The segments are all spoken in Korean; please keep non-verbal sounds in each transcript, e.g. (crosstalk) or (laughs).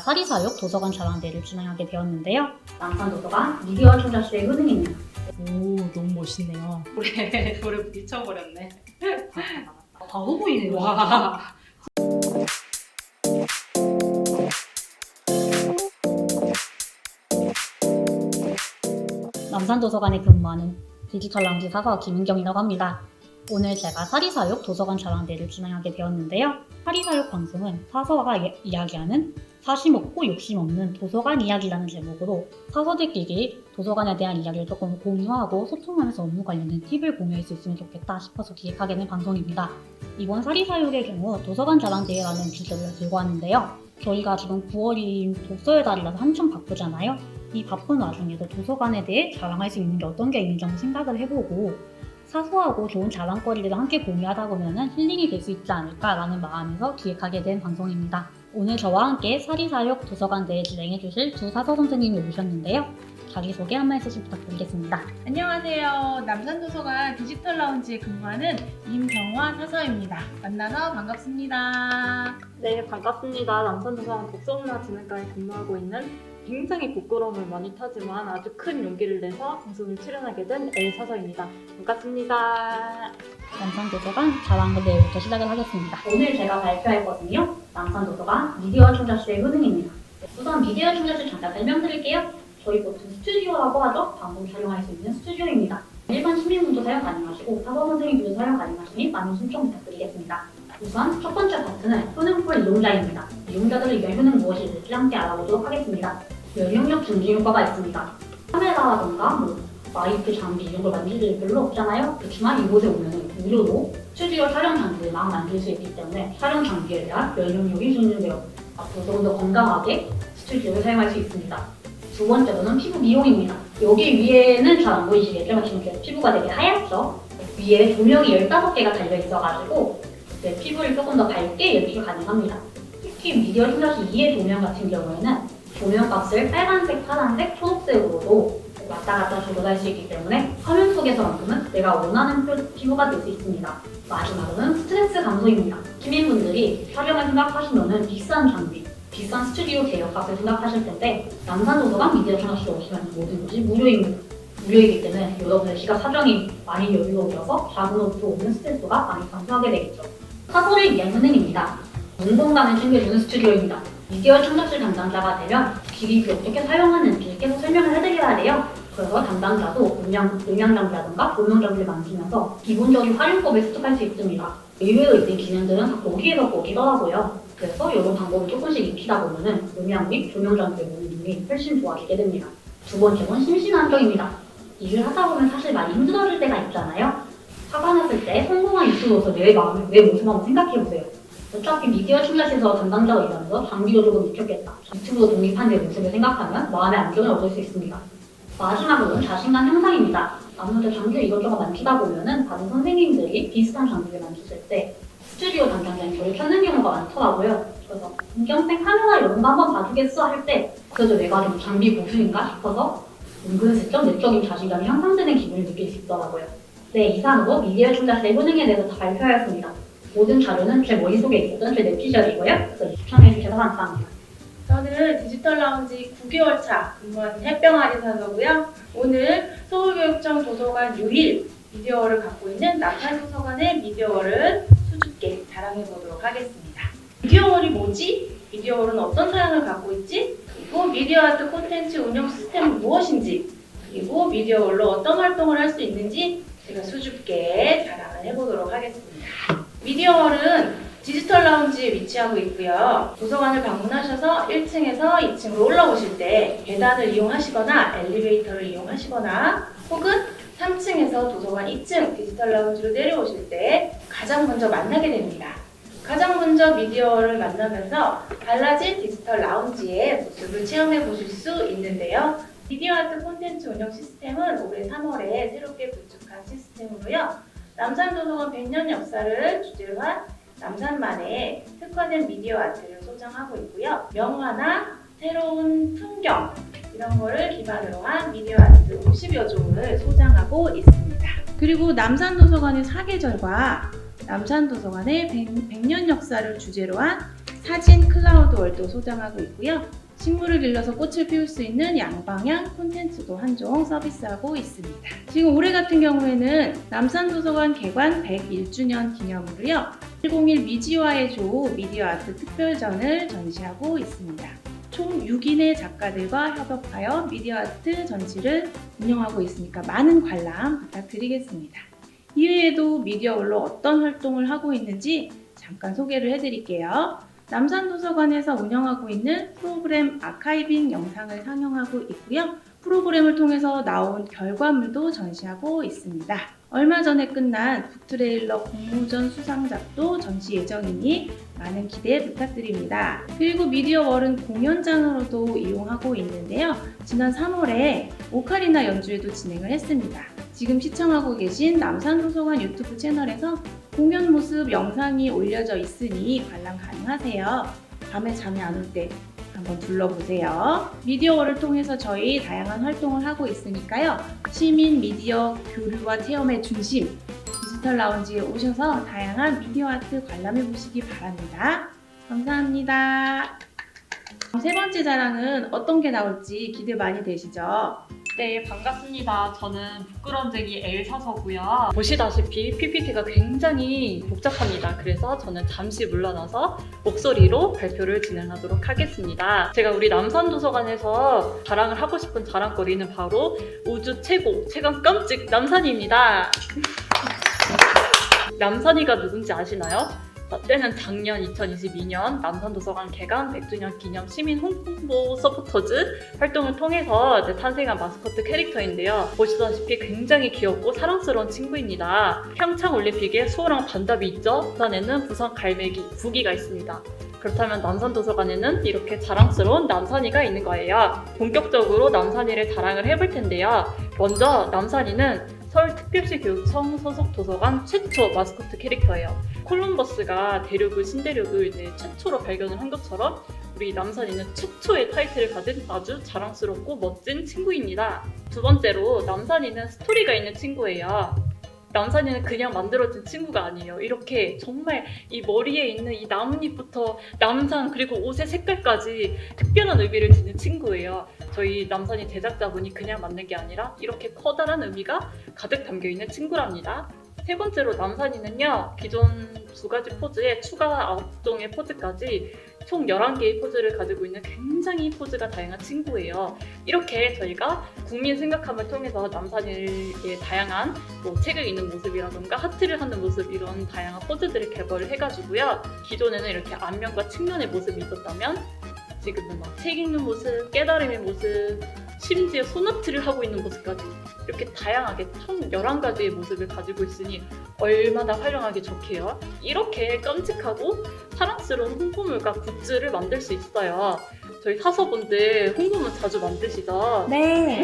사리사욕 도서관 자랑대를 진행하게 되었는데요. 남산도서관 미디어 총괄실의 효능입니다. 오 너무 멋있네요. 돌에 돌에 (laughs) 미쳐버렸네. 바로 보이네요. 와. 남산도서관에 근무하는 디지털 라운지 사서 김은경이라고 합니다. 오늘 제가 사리사욕 도서관 자랑대를 진행하게 되었는데요. 사리사욕 방송은 사서가 이- 이야기하는 사심 없고 욕심 없는 도서관 이야기라는 제목으로 사서들끼리 도서관에 대한 이야기를 조금 공유하고 소통하면서 업무 관련된 팁을 공유할 수 있으면 좋겠다 싶어서 기획하게 된 방송입니다. 이번 사리사욕의 경우 도서관 자랑대회라는 주제를 들고 왔는데요. 저희가 지금 9월이 독서의 달이라서 한참 바쁘잖아요. 이 바쁜 와중에도 도서관에 대해 자랑할 수 있는 게 어떤 게 있는지 생각을 해보고 사소하고 좋은 자랑거리를 함께 공유하다 보면 힐링이 될 수 있지 않을까라는 마음에서 기획하게 된 방송입니다. 오늘 저와 함께 사리사욕 도서관 대회 진행해 주실 두 사서 선생님이 오셨는데요. 자기소개 한 말씀 부탁드리겠습니다. 안녕하세요. 남산도서관 디지털 라운지에 근무하는 임경화 사서입니다. 만나서 반갑습니다. 네, 반갑습니다. 남산도서관 독서문화 진흥과에 근무하고 있는 굉장히 부끄러움을 많이 타지만 아주 큰 용기를 내서 방송을 출연하게 된 엘사서입니다. 반갑습니다. 남산도서관 자랑거 대회부터 시작을 하겠습니다. 오늘 제가 발표할 것은요. 남산도서관 미디어 총괄실의 효능입니다. 우선 미디어 총괄실 잠깐 설명드릴게요. 저희 보통 스튜디오라고 하죠. 방송 촬영할 수 있는 스튜디오입니다. 일반 시민분도 사용 가능하시고 사서 선생님들도 사용 가능하시니 많은 신청 부탁드리겠습니다. 우선 첫 번째 파트는 효능풀 이용자입니다. 이용자들을 위한 효능 무엇이 있을지 함께 알아보도록 하겠습니다. 면역력 증진 효과가 있습니다. 카메라라던가 뭐 마이크 장비 이런 걸 만질 일 별로 없잖아요. 그렇지만 이곳에 오면 무료로 스튜디오 촬영 장비를 막 만들 수 있기 때문에 촬영 장비에 대한 면역력이 증진되어 앞으로 조금 더 건강하게 스튜디오를 사용할 수 있습니다. 두 번째로는 피부 미용입니다. 여기 위에는 잘 안 보이시겠죠? 지금 제 피부가 되게 하얗죠? 위에 조명이 15개가 달려있어가지고 내 피부를 조금 더 밝게 연출 가능합니다. 특히 미디어 플러시 2의 조명 같은 경우에는 조명 값을 빨간색, 파란색, 초록색으로도 왔다 갔다 조절할 수 있기 때문에 화면 속에서만큼은 내가 원하는 표- 피부가 될 수 있습니다. 마지막으로는 스트레스 감소입니다. 시민분들이 촬영을 생각하시면은 비싼 장비, 비싼 스튜디오 제휴값을 생각하실 텐데 남산도서관 미디어 창업실 오시면 모든 것이 무료입니다. 무료이기 때문에 여러분의 시각 사정이 많이 여유로워져서 자금으로부터 오는 스트레스가 많이 감소하게 되겠죠. 사서를 위한 효능입니다. 운동감을 챙겨주는 스튜디오입니다. 미디어 창작실 담당자가 되면 기기를 어떻게 사용하는지 계속 설명을 해드려야 돼요. 그래서 담당자도 음향, 음향장비라든가 조명장비를 만지면서 기본적인 활용법을 습득할 수 있습니다. 의외로 이제 기능들은 다 거기에서 거기더라고요. 그래서 이런 방법을 조금씩 익히다 보면은 음향 및 조명장비의 운용이 훨씬 좋아지게 됩니다. 두 번째는 심신 안정입니다. 일을 하다 보면 사실 많이 힘들어질 때가 있잖아요. 화가 났을 때 성공한 유튜브로서 내 마음을, 내 모습 한번 생각해보세요. 어차피 미디어 충전실에서 담당자가 일하면서 장비도 조금 익혔겠다. 유튜브로 독립한 내 모습을 생각하면 마음의 안정을 얻을 수 있습니다. 마지막으로는 자신감 향상입니다. 아무래도 장비를 이것저것 만지다 보면은 다른 선생님들이 비슷한 장비를 만졌을 때 스튜디오 담당자는 저를 찾는 경우가 많더라고요. 그래서 은경생 카메라 이런 거 한번 봐주겠어 할 때 그래도 내가 좀 장비 고수인가 싶어서 은근슬쩍 내적인 자신감이 향상되는 기분을 느낄 수 있더라고요. 네, 이상으로 미디어 충전실의 효능에 대해서 다 발표하였습니다. 모든 자료는 제 머릿속에 있었던 제 랩피셜이고요. 그래서 시청해주셔서 감사합니다. 저는 디지털 라운지 9개월 차 근무하는 햇병아리 사서고요. 오늘 서울교육청 도서관 유일 미디어월을 갖고 있는 남산 도서관의 미디어월을 수줍게 자랑해 보도록 하겠습니다. 미디어월이 뭐지? 미디어월은 어떤 사양을 갖고 있지? 그리고 미디어 아트 콘텐츠 운영 시스템은 무엇인지 그리고 미디어월로 어떤 활동을 할 수 있는지 제가 수줍게 자랑을 해보도록 하겠습니다. 미디어월은 디지털 라운지에 위치하고 있고요. 도서관을 방문하셔서 1층에서 2층으로 올라오실 때 계단을 이용하시거나 엘리베이터를 이용하시거나 혹은 3층에서 도서관 2층 디지털 라운지로 내려오실 때 가장 먼저 만나게 됩니다. 가장 먼저 미디어를 만나면서 달라진 디지털 라운지의 모습을 체험해 보실 수 있는데요. 미디어 아트 콘텐츠 운영 시스템은 올해 3월에 새롭게 구축한 시스템으로요. 남산도서관 100년 역사를 주제로 한 남산만의 특화된 미디어 아트를 소장하고 있고요. 명화나 새로운 풍경 이런 거를 기반으로 한 미디어 아트 50여 종을 소장하고 있습니다. 그리고 남산도서관의 사계절과 남산도서관의 100, 년 역사를 주제로 한 사진 클라우드 월도 소장하고 있고요. 식물을 길러서 꽃을 피울 수 있는 양방향 콘텐츠도 한 종 서비스하고 있습니다. 지금 올해 같은 경우에는 남산도서관 개관 101주년 기념으로요. 101 미지와의 조 미디어 아트 특별전을 전시하고 있습니다. 총 6인의 작가들과 협업하여 미디어 아트 전시를 운영하고 있으니까 많은 관람 부탁드리겠습니다. 이외에도 미디어홀로 어떤 활동을 하고 있는지 잠깐 소개를 해드릴게요. 남산도서관에서 운영하고 있는 프로그램 아카이빙 영상을 상영하고 있고요. 프로그램을 통해서 나온 결과물도 전시하고 있습니다. 얼마 전에 끝난 북트레일러 공모전 수상작도 전시 예정이니 많은 기대 부탁드립니다. 그리고 미디어월은 공연장으로도 이용하고 있는데요. 지난 3월에 오카리나 연주회도 진행을 했습니다. 지금 시청하고 계신 남산도서관 유튜브 채널에서 공연 모습 영상이 올려져 있으니 관람 가능하세요. 밤에 잠이 안 올 때 한번 둘러보세요. 미디어월을 통해서 저희 다양한 활동을 하고 있으니까요. 시민 미디어 교류와 체험의 중심 디지털 라운지에 오셔서 다양한 미디어 아트 관람해 보시기 바랍니다. 감사합니다. 세 번째 자랑은 어떤 게 나올지 기대 많이 되시죠? 네, 반갑습니다. 저는 부끄럼쟁이 엘사서고요. 보시다시피 PPT가 굉장히 복잡합니다. 그래서 저는 잠시 물러나서 목소리로 발표를 진행하도록 하겠습니다. 제가 우리 남산도서관에서 자랑을 하고 싶은 자랑거리는 바로 우주 최고, 최강 깜찍 남산입니다. (laughs) 남산이가 누군지 아시나요? 어, 때는 작년 2022년 남산도서관 개관 100주년 기념 시민 홍보 서포터즈 활동을 통해서 탄생한 마스코트 캐릭터인데요. 보시다시피 굉장히 귀엽고 사랑스러운 친구입니다. 평창 올림픽에 수호랑 반답이 있죠. 부산에는 부산 갈매기 부기가 있습니다. 그렇다면 남산도서관에는 이렇게 자랑스러운 남산이가 있는 거예요. 본격적으로 남산이를 자랑을 해볼 텐데요. 먼저 남산이는 서울특별시 교육청 소속 도서관 최초 마스코트 캐릭터예요. 콜럼버스가 대륙을 신대륙을 이제 최초로 발견을 한 것처럼 우리 남산이는 최초의 타이틀을 가진 아주 자랑스럽고 멋진 친구입니다. 두 번째로 남산이는 스토리가 있는 친구예요. 남산이는 그냥 만들어진 친구가 아니에요. 이렇게 정말 이 머리에 있는 이 나뭇잎부터 남산 그리고 옷의 색깔까지 특별한 의미를 지닌 친구예요. 저희 남산이 제작자분이 그냥 만든 게 아니라 이렇게 커다란 의미가 가득 담겨 있는 친구랍니다. 세 번째로 남산이는요, 기존 두 가지 포즈에 추가 9종의 포즈까지 총 11개의 포즈를 가지고 있는 굉장히 포즈가 다양한 친구예요. 이렇게 저희가 국민 생각함을 통해서 남산이의 다양한 뭐 책을 읽는 모습이라던가 하트를 하는 모습 이런 다양한 포즈들을 개발을 해가지고요. 기존에는 이렇게 안면과 측면의 모습이 있었다면 지금은 막 책 읽는 모습, 깨달음의 모습, 심지어 소나트를 하고 있는 모습까지 이렇게 다양하게 총 11가지의 모습을 가지고 있으니 얼마나 활용하기 좋게요. 이렇게 깜찍하고 사랑스러운 홍보물과 굿즈를 만들 수 있어요. 저희 사서분들 홍보물 자주 만드시죠? 네.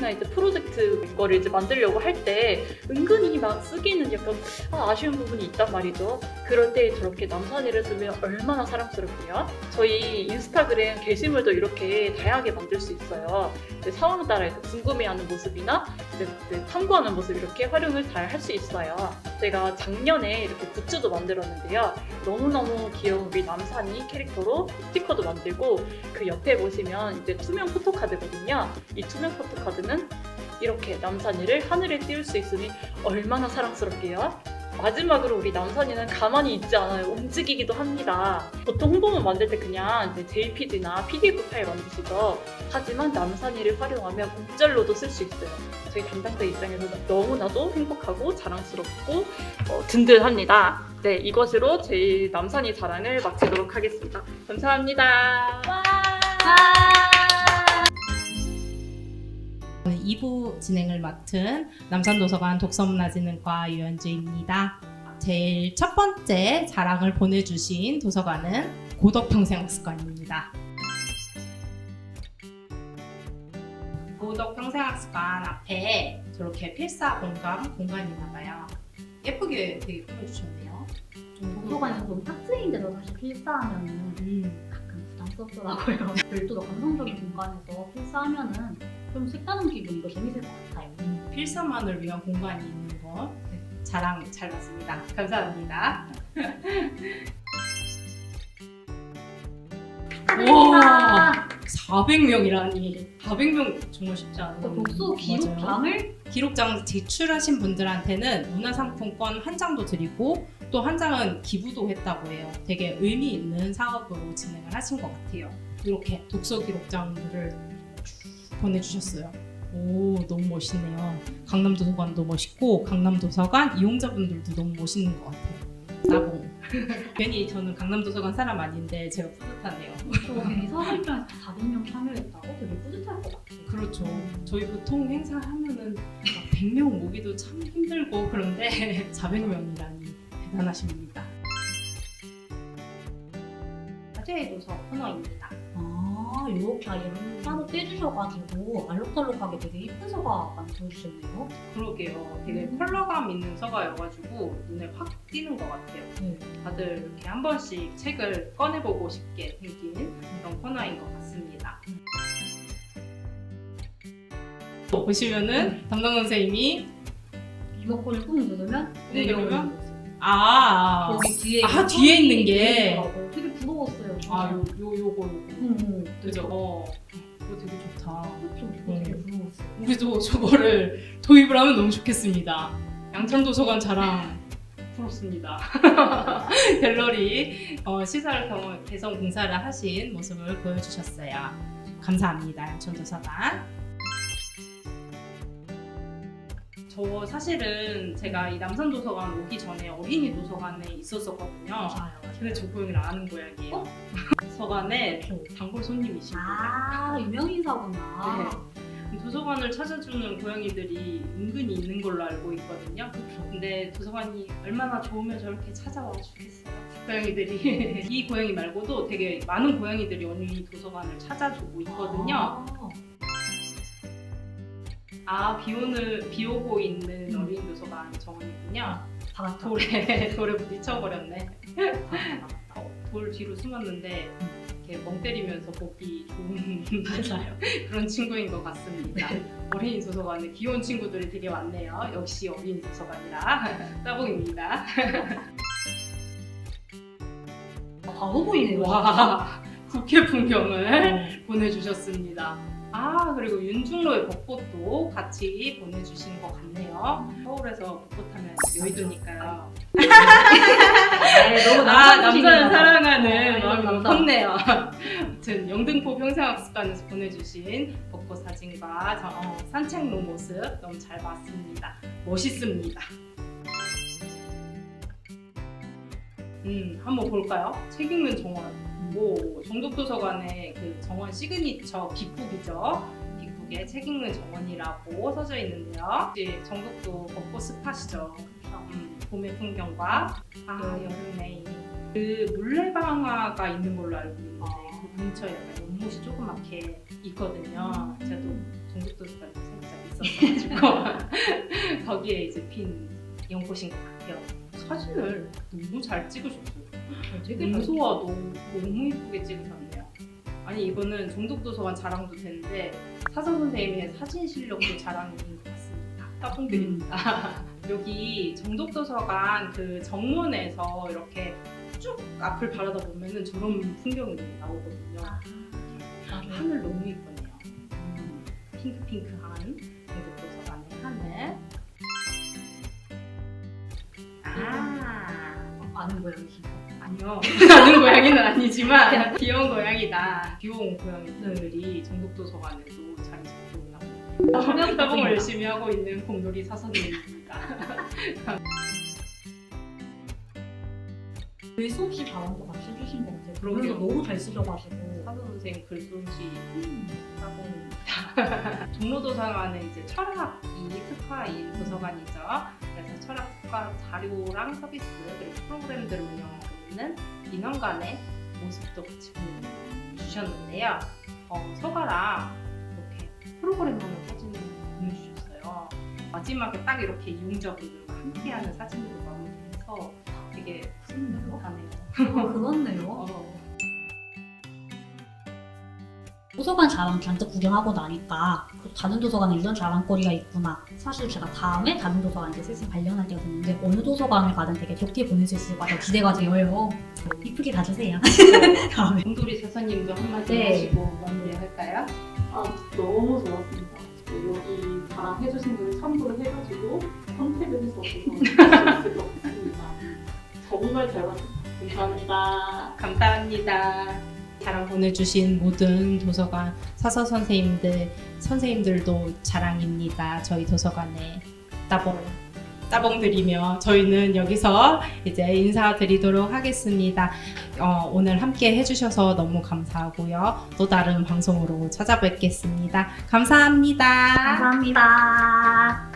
나 이제 프로젝트 거를 이제 만들려고 할 때 은근히 막 쓰기는 약간 아, 쉬운 부분이 있단 말이죠. 그럴 때 저렇게 남산이를 쓰면 얼마나 사랑스럽게요. 저희 인스타그램 게시물도 이렇게 다양하게 만들 수 있어요. 이제 상황 따라 이제 궁금해하는 모습이나 이제 이제 탐구하는 모습 이렇게 활용을 잘 할 수 있어요. 제가 작년에 이렇게 굿즈도 만들었는데요. 너무너무 귀여운 우리 남산이 캐릭터로 스티커도 만들고 그 옆에 보시면 이제 투명 포토카드거든요. 이 투명 포토카드는 이렇게 남산이를 하늘에 띄울 수 있으니 얼마나 사랑스럽게요. 마지막으로 우리 남산이는 가만히 있지 않아요. 움직이기도 합니다. 보통 홍보문 만들 때 그냥 이제 JPG나 PDF 파일 만드시죠. 하지만 남산이를 활용하면 문절로도 쓸 수 있어요. 저희 담당자 입장에서 너무나도 행복하고 자랑스럽고 어, 든든합니다. 네, 이것으로 제 남산이 자랑을 마치도록 하겠습니다. 감사합니다. 2부 진행을 맡은 남산도서관 독서문화진흥과 유현주입니다. 제일 첫 번째 자랑을 보내주신 도서관은 고덕평생학습관입니다. 고덕평생학습관 앞에 저렇게 필사 공감 공간이 있나봐요. 예쁘게 되게 꾸며주셨네요. 좀 도서관에서 좀 탁트인데도 사실 필사하면 은 음, 부담스럽더라고요. 별도로 (laughs) 감성적인 공간에서 필사하면은 좀 색다른 기분이고 재밌을 것 같아요. 필사만을 위한 공간이 있는 거 자랑 잘 봤습니다. 감사합니다. 축하드립니다. 400명이라니 400명 정말 쉽지 않은 그 독서 기록장을 기록장 제출하신 분들한테는 문화상품권 한 장도 드리고 또 한 장은 기부도 했다고 해요. 되게 의미 있는 사업으로 진행을 하신 것 같아요. 이렇게 독서 기록장들을 쭉 보내주셨어요. 오 너무 멋있네요. 강남 도서관도 멋있고 강남 도서관 이용자분들도 너무 멋있는 것 같아요. 나봉. (laughs) 괜히 저는 강남 도서관 사람 아닌데 제가 뿌듯하네요. 저기 서울병에서 400명 참여했다고 되게 뿌듯할 것 같아요. 그렇죠. 저희 보통 행사 하면은 막 100명 모기도 참 힘들고 그런데 (laughs) 400명이라니 대단하십니다. 화제의 도서 코너입니다. 아, 이렇게 이름 따로 떼주셔가지고 알록달록하게 되게 이쁜 서가 만들어주셨네요. 그러게요. 되게 컬러감 있는 서가여가지고 눈에 확 띄는 것 같아요. 네. 다들 이렇게 한 번씩 책을 꺼내보고 싶게 생긴 그런 코너인 것 같습니다. 보시면은 담당 선생님이 리모컨을 꾹 누르면 네, 누르면? 거죠. 아, 여기 뒤에 아, 이 뒤에 있는 게. 있더라고요. 되게 부러웠어요. 아. 요, 요, 요거, 요거. 음, 음. 그죠? 어, 이거 되게 좋다. 그렇죠. 이거 되게 음. 부러웠어요. 우리도 저거를 도입을 하면 너무 좋겠습니다. 양천 도서관 자랑 부럽습니다. (laughs) 갤러리 어, 시설 경- 개선 공사를 하신 모습을 보여주셨어요. 감사합니다, 양천 도서관. 저 사실은 제가 이 남산도서관 오기 전에 어린이 도서관에 있었었거든요. 맞아요. 근데 저 고양이를 아는 고양이에요. 어? 서관에 단골 손님이십니다. 아, 유명인 사구나. 네. 도서관을 찾아주는 고양이들이 은근히 있는 걸로 알고 있거든요. 근데 도서관이 얼마나 좋으면 저렇게 찾아와 주겠어요. 고양이들이 (laughs) 이 고양이 말고도 되게 많은 고양이들이 어린이 도서관을 찾아주고 있거든요. 아, 아, 비 오는 비 오고 있는 음. 어린이 도서관 정원이군요. 돌에 (laughs) 돌에 부딪혀버렸네. 어, 돌 뒤로 숨었는데 이렇게 멍 때리면서 보기 좋은 (laughs) 맞아요. 그런 친구인 것 같습니다. 어린이 도서관에 귀여운 친구들이 되게 많네요. 역시 어린이 도서관이라 (laughs) 따봉입니다. 바로 보이네요. 와 국회 풍경을 어. 보내주셨습니다. 아 그리고 윤중로의 벚꽃도 같이 보내주신 것 같네요. 서울에서 벚꽃하면 여의도니까요. 네, 너무 아. 남자를 사랑하는 아, 마음이 너무. 컸네요. 아무튼 영등포 평생학습관에서 보내주신 벚꽃 사진과 저- 어, 산책로 모습 너무 잘 봤습니다. 멋있습니다. 음 한번 볼까요? 책 읽는 정원. 뭐 정독도서관의 그 정원 시그니처 빅북이죠. 빅북에 책 읽는 정원이라고 써져 있는데요. 이제 정독도 벚꽃 스팟이죠. 음, 봄의 풍경과 아 여름에 그 물레방아가 있는 걸로 알고 있는데 그 근처에 약간 연못이 조그맣게 있거든요. 저도 정독도서관에 살짝 있었어가지고 거기에 이제 핀 연꽃인 것 같아요. 사진을 너무 잘 찍으셨어요. 되게 잘 문소와 너무 이쁘게 찍으셨네요. 아니 이거는 정독도서관 자랑도 되는데 사서 선생님의 사진 실력도 자랑인 것 같습니다. 따봉드립니다. (laughs) 여기 정독도서관 그 정문에서 이렇게 쭉 앞을 바라다 보면은 저런 풍경이 나오거든요. 맞아요. 하늘 너무 이쁘네요. 음, 핑크핑크한 정독도서관의 하늘. 아. 아는 고양이시죠. 아니요. (laughs) 아는 고양이는 아니지만 귀여운 고양이다. 귀여운 고양이들이 정독도서관에도 자리 잡고 있나 보네요. 따봉을 열심히 하고 있는 곰돌이 사선님입니다. 글솜씨 (laughs) 잘한 거 같이 해주신 것 같아요. 그러게요. 그래서 너무 잘 쓰셔가지고. 사선 선생님 글솜씨 음. 따봉입니다. (laughs) 종로도서관은 이제 철학이 특화인 도서관이죠. 그래서 철학 특화 자료랑 서비스 그리고 프로그램들을 운영하고 있는 인원간의 모습도 같이 보여주셨는데요. 어, 서가랑 이렇게 프로그램 하는 사진을 보내주셨어요. 마지막에 딱 이렇게 이용자분들과 함께하는 사진으로 마무리해서 되게. 뿌듯하네요. 아, 그렇네요. 어. 도서관 자랑 잔뜩 구경하고 나니까 그 다른 도서관에 이런 자랑거리가 있구나. 사실 제가 다음에 다른 도서관 이제 슬슬 발령할 때가 됐는데 어느 도서관을 가든 되게 좋게 보낼 수 있을까 더 기대가 되어요. 이쁘게 가주세요. (laughs) 다음에. 공돌이 사사님도 한마디 네. 하시고 마무리할까요? 아, 너무 좋았습니다. 여기 자랑 해주신 분이 참고를 해가지고 선택을 해서 (laughs) 할수 있을 것 같습니다. 정말 잘 봤습니다. 감사합니다. 감사합니다. 자랑 보내주신 모든 도서관 사서 선생님들 선생님들도 자랑입니다. 저희 도서관에 따봉 따봉 드리며 저희는 여기서 이제 인사드리도록 하겠습니다. 어, 오늘 함께 해주셔서 너무 감사하고요. 또 다른 방송으로 찾아뵙겠습니다. 감사합니다. 감사합니다.